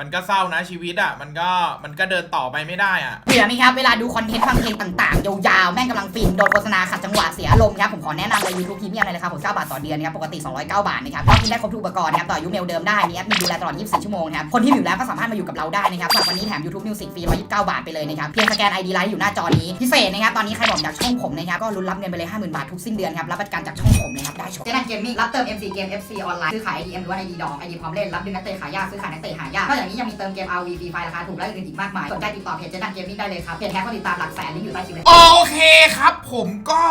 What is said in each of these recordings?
มันก็เศร้านะชีวิตอะ มันก็มันก็เดินต่อไปไม่ได้อะ เบื่อไหมครับเวลาดูคอนเทนต์ฟังเพลงต่างๆ ยาวๆ แม่งกำลังฟินโดนโฆษณาขัดจังหวะเสียอารมณ์ครับ ผมขอแนะนำเลย YouTube Premium เลยนะครับผม9บาทต่อเดือนนะครับ ปกติ 209 บาทนะครับก็กินได้ครบทุกอุปกรณ์นะครับ ต่ออายุเมลเดิมได้มีแอปมีดูแลตลอด 24 ชั่วโมงนะครับ คนที่มีอยู่แล้วก็สามารถมาอยู่กับเราได้นะครับสำหรับวันนี้แถม YouTube Music ฟรี129 บาทไปเลยนะครับเพียงสแกน ID ไลน์อยู่หน้าจอนี้พิเศษนะครับตอนนี้ใครบอกอยากช่องผมนะครับก็ลุ้นรับเงินไปเลย50,000บาททุกสิ้นเดือนครับรับประกันจากช่องผมนะครับได้ชมเจนันเกมมิ่งรับเติม MC เกม FC ออนไลน์ซื้อขาย IDM หรือว่า ID ดอง ID พร้อมเล่นรับดึงนักเตะขายยากซื้อขายนักเตะหายากนอกจากนี้ยังมีเติมเกม RV ฟรีไฟราคาถูกและอื่นๆอีกมากมายสนใจติดต่อเพจเจนันเกมมิ่งได้เลยครับเพจแท้ก็ติดตามหลักแสนลิงก์อยู่ใต้คลิปเลย โอเคครับ ผมก็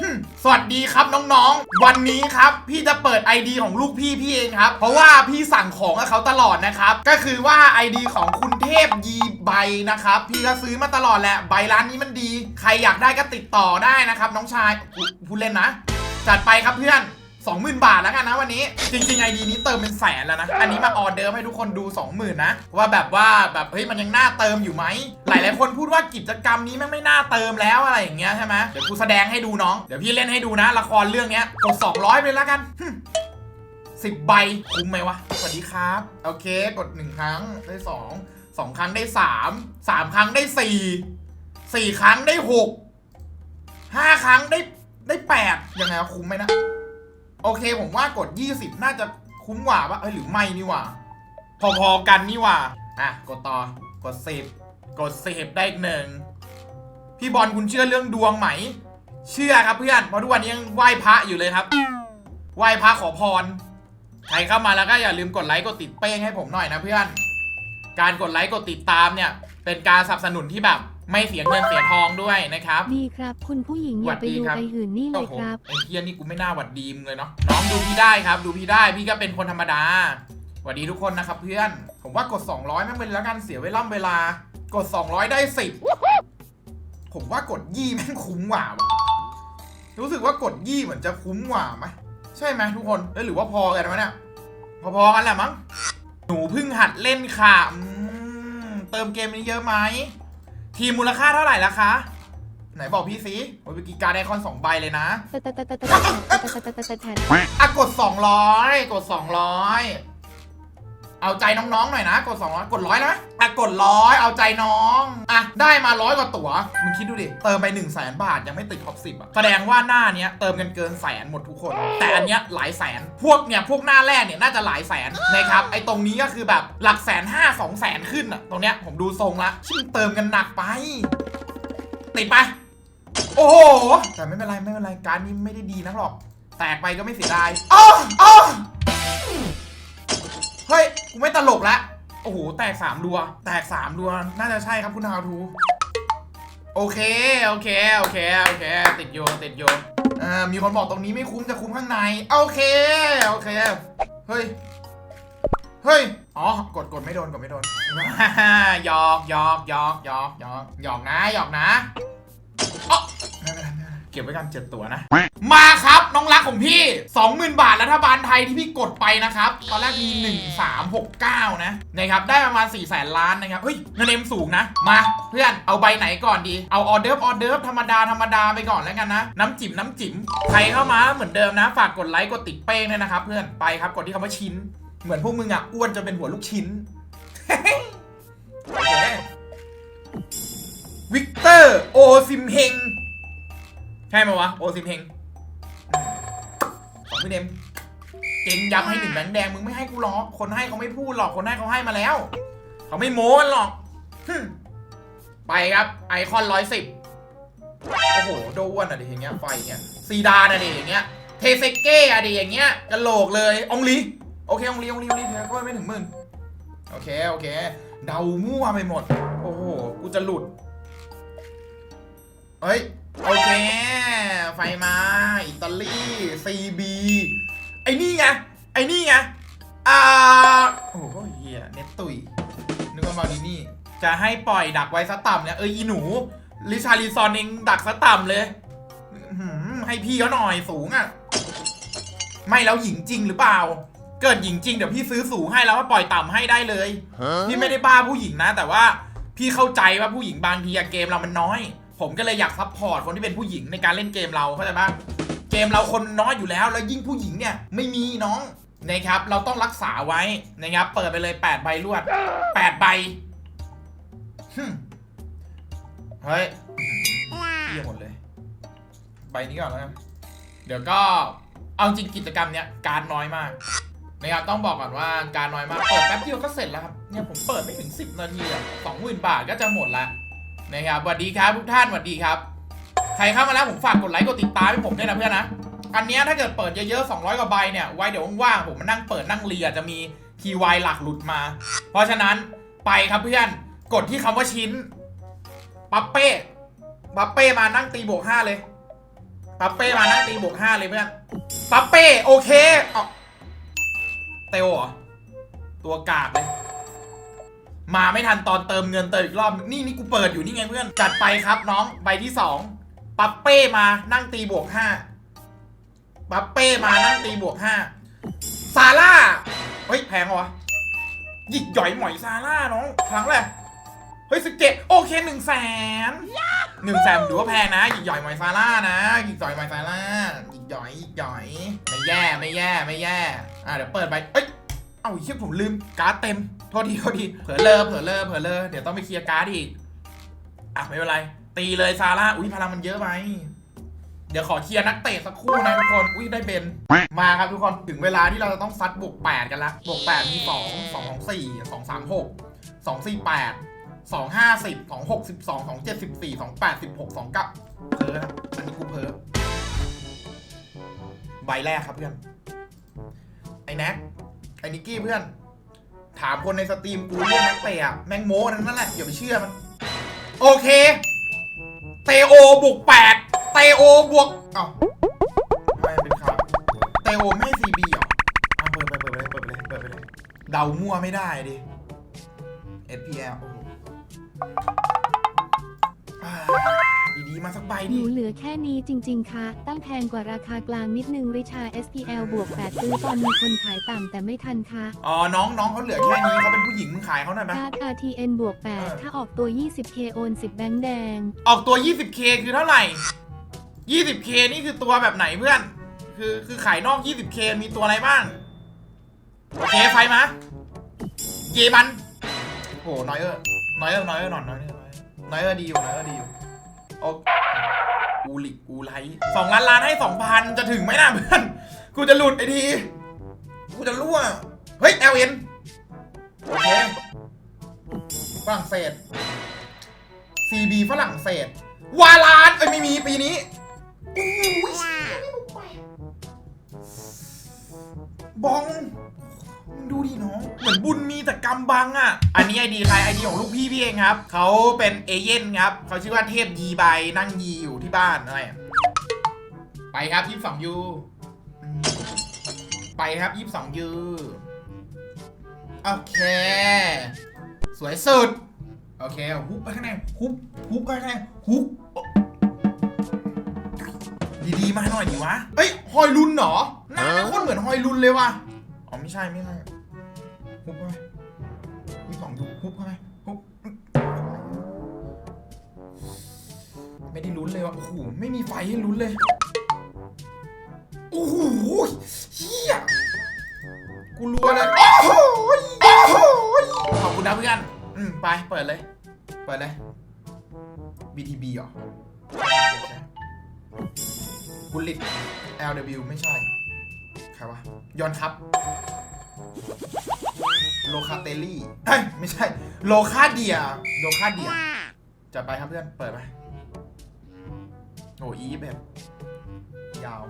หึ่มสวัสดีครับน้องๆ วันนี้ครับพี่จะเปิด ID ของลูกพี่พี่เองครับ เพราะว่าพี่สั่งของกับเขาตลอดนะครับ ก็คือว่า ID ของคุณเทพยีใบนะครับ พี่ก็ซื้อมาตลอดแหละใบร้านนี้มันดี ใครอยากได้ก็ติดต่อได้นะครับ น้องชายพูพูดเล่นนะ จัดไปครับเพื่อน 20,000 บาทแล้วกันนะวันนี้ จริงๆ ID นี้เติมเป็นแสนแล้วนะ อันนี้มาออเดอร์ให้ทุกคนดู 20,000 นะ ว่าแบบว่าแบบเฮ้ยมันยังน่าเติมอยู่ไหม หลายๆคนพูดว่ากิจกรรมนี้แม่งไม่น่าเติมแล้วอะไรอย่างเงี้ยใช่ไหมเดี๋ยวกูแสดงให้ดูน้อง เดี๋ยวพี่เล่นให้ดูนะ ละครเรื่องเนี้ยกด200 ไปแล้วกันสิบใบคุ้มไหมวะ สวัสดีครับ โอเค กดหนึ่งครั้งได้สองสองครั้งได้สามสามครั้งได้สี่สี่ครั้งได้หกห้าครั้งได้ได้แปดยังไงวะคุ้มไหมนะ โอเคผมว่ากด 20 น่าจะคุ้มกว่าปะเอ้ยหรือไม่นี่หว่า พอๆกันนี่หว่า อะ กดต่อกด10กด10ได้อีกหนึ่งพี่บอลคุณเชื่อเรื่องดวงไหม เชื่อครับเพื่อนเพราะทุกวันนี้ยังไหว้พระอยู่เลยครับ ไหว้พระขอพรใครเข้ามาแล้วก็อย่าลืมกดไลค์กดติดเป้งให้ผมหน่อยนะเพื่อน การกดไลค์กดติดตามเนี่ย เป็นการสนับสนุนที่แบบ ไม่เสียเงินเสียทองด้วยนะครับดีครับ คุณผู้หญิงอย่าไปหวัดดีดูครับไอหื่นนี่เลโอ้ยโหครับไอ้เฮียนี่กูไม่น่าหวัดดีมึงเลยเนาะน้องดูพี่ได้ครับ ดูพี่ได้พี่ก็เป็นคนธรรมดาหวัดดีทุกคนนะครับเพื่อน ผมว่ากด 200ไม่เป็นแล้วกันเสียเวลาเวลา กด 200 ได้10ผมว่ากดยี่แม่งคุ้มกว่าวะรู้สึกว่ากดยี่เหมือนจะคุ้มกว่าไหมใช่ไหมทุกคนเอ้ยหรือว่าพอกันไหมเนี่ยพอๆกันแหละมั้งหนูเพิ่งหัดเล่นค่ะอืมเติมเกมนี้เยอะไหม ทีมูลค่าเท่าไหร่ละคะ ไหนบอกพี่สิโอ้ยเมื่อกี้การไอคอนสองใบเลยนะ อะกด 200 กด 200 เอาใจน้องๆหน่อยนะ กด200กดร้อยนะอะกดร้อยเอาใจน้องอะได้มาร้อยกว่าตั๋วมึงคิดดูดิเติมไป1 0 0 0 0แสนบาทยังไม่ติดท็อปสิบอะแสดงว่าหน้าเนี้ยเติมกันเกินแสนหมดทุกคน แต่อันเนี้ยหลายแสนพวกเนี่ยพวกหน้าแรกเนี่ยน่าจะหลายแสนนะครับไอ้ตรงนี้ก็คือแบบหลักแสนห้าสองแสนขึ้นอะตรงเนี้ยผมดูทรงละชิ่งเติมกันหนักไป ติดไปโอ้โหแต่ไม่เป็นไรไม่เป็นไรการนี้ไม่ได้ดีนักหรอกแตกไปก็ไม่เสียดายอ้ออ้อ เฮ้ย กูไม่ตลกละ โอ้โห แตกสามดัว แตกสามดัว น่าจะใช่ครับคุณฮาวทู โอเค โอเค โอเค โอเค ติดโยติดโยอ่อมีคนบอกตรงนี้ไม่คุ้มจะคุ้มข้างใน โอเค โอเค เฮ้ย เฮ้ย อ๋อ กดกดไม่โดน กดไม่โดนหยอกหยอกหยอกหยอกหยอกหยอกนะหยอกนะ เป็นไรไม่เป็นไรเก็บไว้กันเจ็ดตัวนะ มาครับน้องรักของพี่ 20,000 บาทรัฐบาลไทยที่พี่กดไปนะครับ ตอนแรกมี 1369 นะนะครับได้ประมาณ4แสนล้านนะครับ เฮ้ยเงินเอ็มสูงนะ มาเพื่อนเอาใบไหนก่อนดี เอาออเดิร์ฟออเดิร์ฟธรรมดาธรรมดาไปก่อนแล้วกันนะ น้ำจิ๋มน้ำจิ๋มใครเข้ามาเหมือนเดิมนะ ฝากกดไลค์กดติดเป้งด้วยนะครับ เพื่อนไปครับกดที่คำว่าชิ้น เหมือนพวกมึงอะอ้วนจนเป็นหัวลูกชิ้นโอเควิกเตอร์ โอซิมเฮง ใช่ไหมวะ โอซิมเฮงของพี่เนมเก่งย้ำให้หนึ่งแบงค์แดงมึงไม่ให้กูหรอก คนให้เขาไม่พูดหรอกคนให้เขาให้มาแล้ว เขาไม่โม้กันหรอก ไปครับไอคอนร้อยสิบโอ้โหโดวนอะดิอย่างเงี้ยไฟเงี้ยซีดานอะดิอย่างเงี้ยเทเซเก้อะดิอย่างเงี้ยกระโหลกเลยองลีโอเคองลีองลีองลีเธอก็ไม่ถึงหมื่นโอเคโอเค เดามั่วไปหมด โอ้โหกูจะหลุดเฮ้ย โอเค ไฟมา อิตาลี CB ไอ้นี่ไง ไอ้นี่ไง อ่า โอ้โหเฮียเน็ตตุยนึกว่ามาดีนี่ จะให้ปล่อยดักไว้ซะต่ำเนี่ย เอออีหนู ลิชาริซอนเองดักซะต่ำเลยให้พี่เขาหน่อยสูงอะ ไม่แล้วหญิงจริงหรือเปล่า เกิดหญิงจริงเดี๋ยวพี่ซื้อสูงให้แล้วว่าปล่อยต่ำให้ได้เลย พี่ไม่ได้บ้าผู้หญิงนะ แต่ว่าพี่เข้าใจว่าผู้หญิงบางทีอะเกมเรามันน้อย ผมก็เลยอยากซัพพอร์ตคนที่เป็นผู้หญิงในการเล่นเกมเราเข้าใจปะเกมเราคนน้อยอยู่แล้ว แล้วยิ่งผู้หญิงเนี่ยไม่มีน้องนะครับเราต้องรักษาไว้นะครับเปิดไปเลย8ใบรวด8ใบเฮ้ยเยี่ยหมดเลย ใบนี้ก่อนแล้วกันเดี๋ยวก็เอาจริงกิจกรรมเนี้ยการน้อยมากนะครับต้องบอกก่อนว่าการน้อยมากเปิดแป๊บเดียวก็เสร็จแล้วครับเนี่ยผมเปิดไม่ถึง 10 นาทีอะสองหมื่นบาทก็จะหมดละ นะครับสวัสดีครับทุกท่านสวัสดีครับ ใครเข้ามาแล้วผมฝากกดไลค์กดติดตามให้ผมด้วยนะเพื่อนนะ อันนี้ถ้าเกิดเปิดเยอะๆ 200 กว่าใบเนี่ย ไว้เดี๋ยวว่างๆผมมานั่งเปิดนั่งเรียจะมีคีย์วายหลักหลุดมา เพราะฉะนั้นไปครับเพื่อน กดที่คำว่าชิ้น ปั๊บเป้ ปั๊บเป้มานั่งตีบวกห้าเลย ปั๊บเป้มานั่งตีบวกห้าเลยเพื่อน ปั๊บเป้โอเคเอาเตลเหรอ ตัวกากเลย มาไม่ทันตอนเติมเงินเติมอีกรอบนี่นี่กูเปิดอยู่นี่ไงเพื่อน จัดไปครับน้องใบที่สองปั๊บเป้มานั่งตีบวกห้าปั๊บเป้มานั่งตีบวกห้าซาร่าเฮ้ยแพงเหรอวะหยิกหย่อยหมอยซาร่าน้องครั้งแรกเฮ้ยสเก็ตโอเคหนึ่งแสนหนึ่งแสนถือว่าแพงนะหยิกหย่อยหมอยซาร่านะหยิกหย่อยหมอยซาร่าหยิกหย่อยหยิกหย่อยไม่แย่ไม่แย่ไม่แย่อะเดี๋ยวเปิดใบเอ้ย เอ้าเฮียผมลืมการ์ดเต็ม โทษทีโทษที เผลอเลอเผลอเลอเผลอเลอเดี๋ยวต้องไปเคลียร์การ์ดอีก อะไม่เป็นไร ตีเลยซาร่า อุ้ยพลังมันเยอะไปเดี๋ยวขอเคลียร์นักเตะสักคู่นะทุกคน อุ้ยได้เบน มาครับทุกคน ถึงเวลาที่เราจะต้องซัดบวก8กันละ บวก8มี2 2ของ4 2 3 6 2 4 8 2 5 10 2 6 12 2 7 14 2 8 16 2 9เพ้อนะอันนี้กูเพ้อใบแรกครับเพื่อน ไอ้แน็ก ไอ้นิกกี้เพื่อน ถามคนในสตรีมกูเรื่องนักเตะอะแม่งโม้นั่นนั่นแหละอย่าไปเชื่อมัน โอเค เตโอบวกแปดเตโอบวกเอ้าไม่เป็นครับ เตโอไม่ซีบีหรออะเปิดไปเปิดไปเลยเปิดไปเลยเปิดไปเลยเดามั่วไม่ได้ดิ SPL โอ้โหอ่าดีๆ มาสักใบหดินูเหลือแค่นี้จริง ๆ ค่ะ ตั้งแพงกว่าราคากลางนิดนึงริชา SPL บวก8ซื้อตอนมีคนขายต่ำแต่ไม่ทันค่ะอ๋อน้องน้องเขาเหลือแค่นี้เขาเป็นผู้หญิงมึงขายเขาหน่อยไหมการ์ด RTN บวกเออ 8ถ้าออกตัว 20K โอน 10 แบงค์แดง ออกตัว 20k คือเท่าไหร่ 20k นี่คือตัวแบบไหนเพื่อน คือคือขายนอก 20k มีตัวอะไรบ้างโอเคไฟมาเยมันโหน้อยเออน้อยเออน้อยเออหน่อยน้อยเออน้อยเออดีอยู่น้อยเออดีอยู่ โอ้กูหลิกกูไลท์สองล้านล้านให้สองพันจะถึงไหมนะเพื่อนกูจะหลุดไอ้ทีกูจะรั่วเฮ้ย LN โอเคฝรั่งเศส CB ฝรั่งเศสวาลานเอ้ยไม่มีปีนี้อู้ยบองมึง ดูดิน้อง เหมือนบุญมีแต่กำบังอะ อันนี้ไอดีใครไอดีของลูกพี่พี่เองครับ เขาเป็นเอเย่นครับ เขาชื่อว่าเทพยีใบนั่งยีอยู่ที่บ้านอะไร ไปครับยี่สิบสองยู ไปครับยี่สิบสองยู โอเค สวยสุด โอเคฮุบไปข้างในฮุบฮุบไปข้างในฮุบดีๆมาหน่อยดิวะ เอ้ยฮอยลุนเหรอหน้าโคตรเหมือนฮอยลุนเลยว่ะ อ๋อ ไม่ใช่ ไม่ใช่ ฮุบเข้าไปมีสองดูฮุบเข้าไปฮุบไม่ได้ลุ้นเลยว่ะโอ้โหไม่มีไฟให้ลุ้นเลยโอ้โหเฮียกูรัวเลยโอ้โหโอ้โหขอบคุณนะเพื่อนอืมไปเปิดเลย เปิดเลย BTB เหรอบุลลิต LW ไม่ใช่ ใครวะ ยอนครับ โลคาเตลี่เฮ้ยไม่ใช่ โลคาเดีย โลคาเดีย จะไปครับเพื่อน เปิดไปโอ้อีแบบ ยาว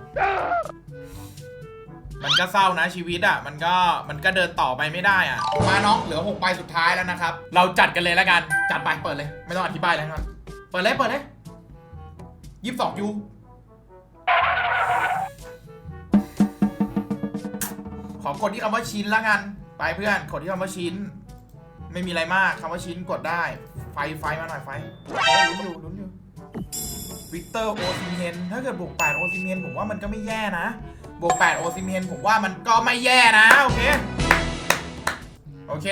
มันก็เศร้านะชีวิตอะ มันก็มันก็เดินต่อไปไม่ได้อะ มาน้องเหลือหกใบสุดท้ายแล้วนะครับ เราจัดกันเลยแล้วกัน จัดไปเปิดเลย ไม่ต้องอธิบายแล้วครับ เปิดเลยเปิดเลยยี่สิบสองยู ขอกดที่คำว่าชิ้นล้วกัน ไปเพื่อน กดที่คำว่าชิ้น ไม่มีอะไรมากคำว่าชิ้นกดได้ ไฟไฟมาหน่อยไฟลุ้นอยู่ลุ้นอยู่วิกเตอร์โอซิเมนถ้าเกิดบวก8โอซิเมนผมว่ามันก็ไม่แย่นะ บวก8โอซิเมนผมว่ามันก็ไม่แย่นะ โอเค โอเค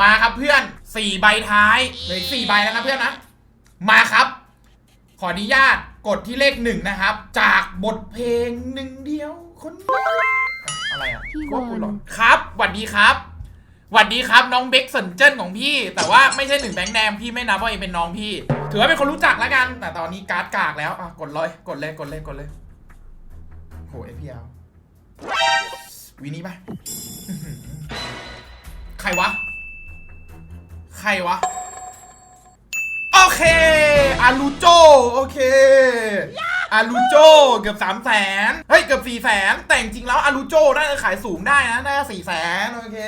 มาครับเพื่อน4ใบท้ายเลย4ใบแล้วนะเพื่อนนะ มาครับ ขออนุญาตกดที่เลขหนึ่งนะครับ จากบทเพลงหนึ่งเดียวคนนี้ อะไรอะพี่ว่ากูบอลหลอนครับหวัดดีครับหวัดดีครับน้องเบคสนเจิ้นของพี่ แต่ว่าไม่ใช่หนึ่งแบงค์แดงพี่ไม่นับว่าเองเป็นน้องพี่ ถือว่าเป็นคนรู้จักแล้วกัน แต่ตอนนี้การ์ดกากแล้วอะกดเลยกดเลยกดเลยกดเลยโหเอพีเอลวีนี้ปะอื้อหือใครวะ ใครวะ โอเคอารูโจโอเค อารูโจเกือบ3 0 0แสนเฮ้ย เกือบ4 0 0แสนแต่จริงแล้วอารูโจน่าจะขายสูงได้นะ น่าจะ4 0 0แสนโอเค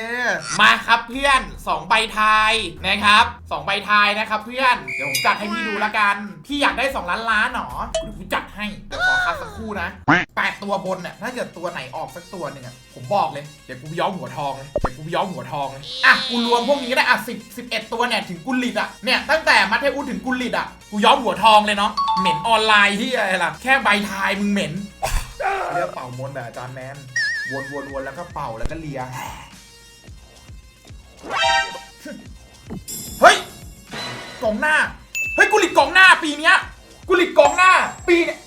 มาครับเพื่อน 2 ใบไทยนะครับ 2 ใบไทยนะครับเพื่อน เดี๋ยวผมจัดให้พี่ดูละกัน พี่อยากได้ 2 ล้านล้านหรอเดี๋ยวผมจัดให้ คัดสักครู่นะแปดตัวบนเนี่ยถ้าเกิดตัวไหนออกสักตัวหนึ่งอะผมบอกเลยเดี๋ยวกูย้อมหัวทองเลยเดี๋ยวกูย้อมหัวทองเลยอะกูรวมพวกนี้ก็ได้อะสิบสิบเอ็ดตัวเนี่ยถึงกุลิตอะเนี่ยตั้งแต่มัธยอุสถึงกุลิตอะกูย้อมหัวทองเลยเนาะเหม็นออนไลน์ที่อะไรล่ะแค่ใบทายมึงเหม็นเรียกเป่ามนต์แบบอาจารย์แมนวนวนวนแล้วก็เป่าแล้วก็เลียเฮ้ยกองหน้า เฮ้ยกุลิตกองหน้าปีเนี้ยกุลิตกองหน้า ปีเนี้ย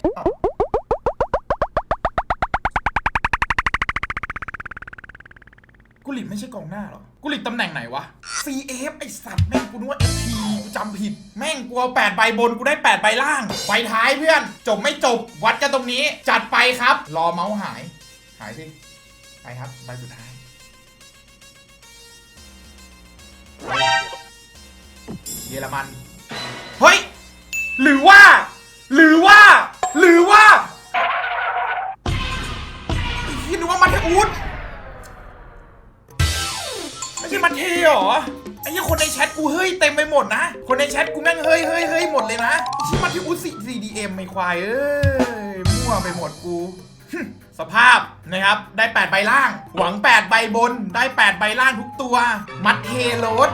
กุลิตไม่ใช่กองหน้าหรอ กุลิตตำแหน่งไหนวะ CF ไอสัตว์แม่งกูนึกว่า FP กูจำผิด แม่งกูเอา8ใบบนกูได้ 8 ใบล่าง ใบท้ายเพื่อน จบไม่จบ วัดกันตรงนี้ จัดไปครับ รอเมาส์หาย หายสิ ไปครับ ใบสุดท้าย เยอรมัน เฮ้ย หรือว่า หรือว่า หรือว่าไอ้ที่นึกว่ามาเทอุส นี่มันเทเหรอไอ้ยี่คนในแชทกูเฮ้ยเต็มไปหมดนะ คนในแชทกูแม่งเฮ้ยเฮ้ยเฮ้ยหมดเลยนะที่มาที่อุสิ CDM ไม่ควายเอ้ยมั่วไปหมดกูสภาพนะครับ ได้ 8 ใบล่าง หวัง 8 ใบบนได้ 8 ใบล่างทุกตัว มัดเทโรด